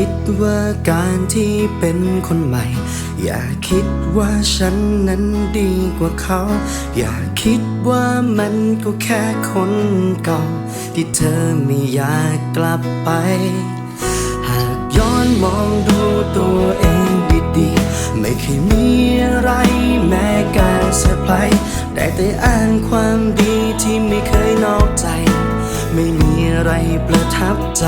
คิดว่าการที่เป็นคนใหม่ อย่าคิดว่าฉันนั้นดีกว่าเขา อย่าคิดว่ามันก็แค่คนเก่า ที่เธอไม่อยากกลับไป หากย้อนมองดูตัวเองดีๆ ไม่เคยมีอะไรแม้การเซอร์ไพรส์ได้แต่อ่านความดีที่ไม่เคยนอกใจ ไม่มีอะไรประทับใจ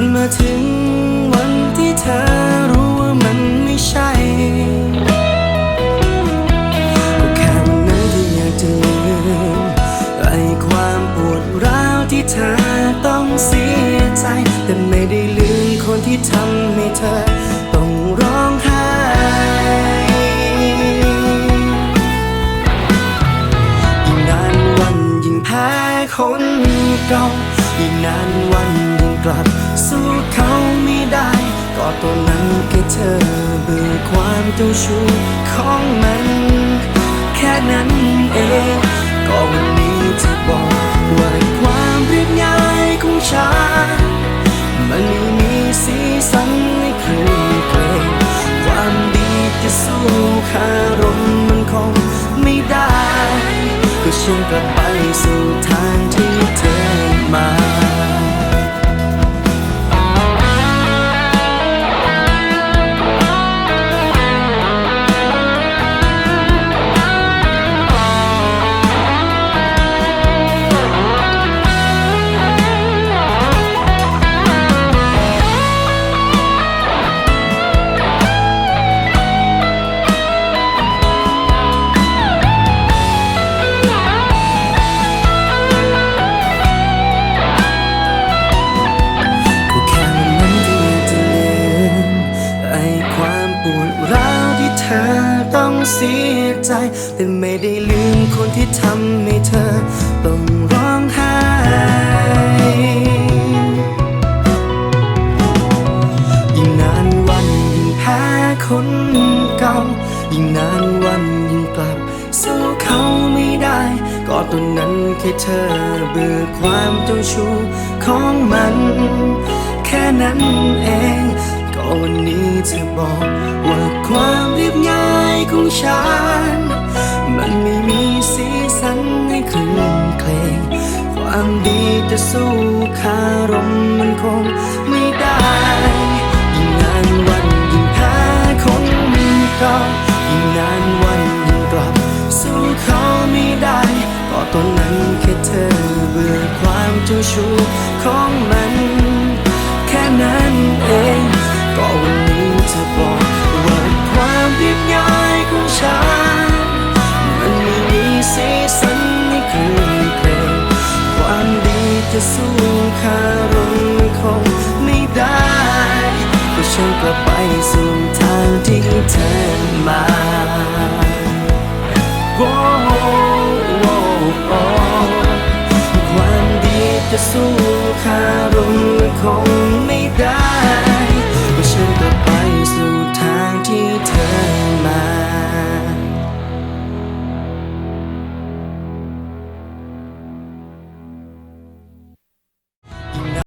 นมาถึงวันที่เธอรู้ว่ามันไม่ใช่ก็แค่วันนั้นที่อยากจะลืมไอ้ความปวดร้าวที่เธอต้องเสียใจ แต่ไม่ได้ลืมคนที่ทำให้เธอต้องร้องไห้ยิ่งนานวันยิ่งแพ้คนเก่ายิ่งนานวัน ลับ สู้เขาไม่ได้ ก็ตอนนั้นแค่เธอเบื่อความเจ้าชู้ของมัน แค่นั้นเองก็วันนี้จะบอกว่าความเรียบง่ายของฉันมันไม่มีสีสันในคลื่นเกลงความดีจะสู้คารมมันคงไม่ได้ก็ฉันกลับไปสู่ทางที่เธอมา ความปวดร้าวที่เธอต้องเสียใจ แต่ไม่ได้ลืมคนที่ทำให้เธอต้องร้องไห้ยิ่งนานวันยิ่งแพ้คนเก่า ยิ่งนานวันยิ่งกลับสู้เขาไม่ได้ก็ตอนนั้นแค่เธอเบื่อความเจ้าชู้ของมัน แค่นั้นเอง วันนี้เธอบอกว่าความเรียบง่ายของฉัน มันไม่มีสีสันให้คลื่นเพลงความดีจะสู้คารมมันคงไม่ได้ยิ่งนานวันยิ่งแพ้คนเก่ายิ่งนานวันยิ่งกลับ สู้เขาไม่ได้ก็ตอนนั้นแค่เธอเบื่อความเจ้าชู้ของมัน แค่นั้นเอง ก็วันนี้จะบอกว่าความเรียบง่ายของฉัน มันไม่มีสีสันในคลื่นเพลงความดีจะสู้คารมมันคงไม่ได้ก็ฉันกลับไปสู่ทางที่เธอมา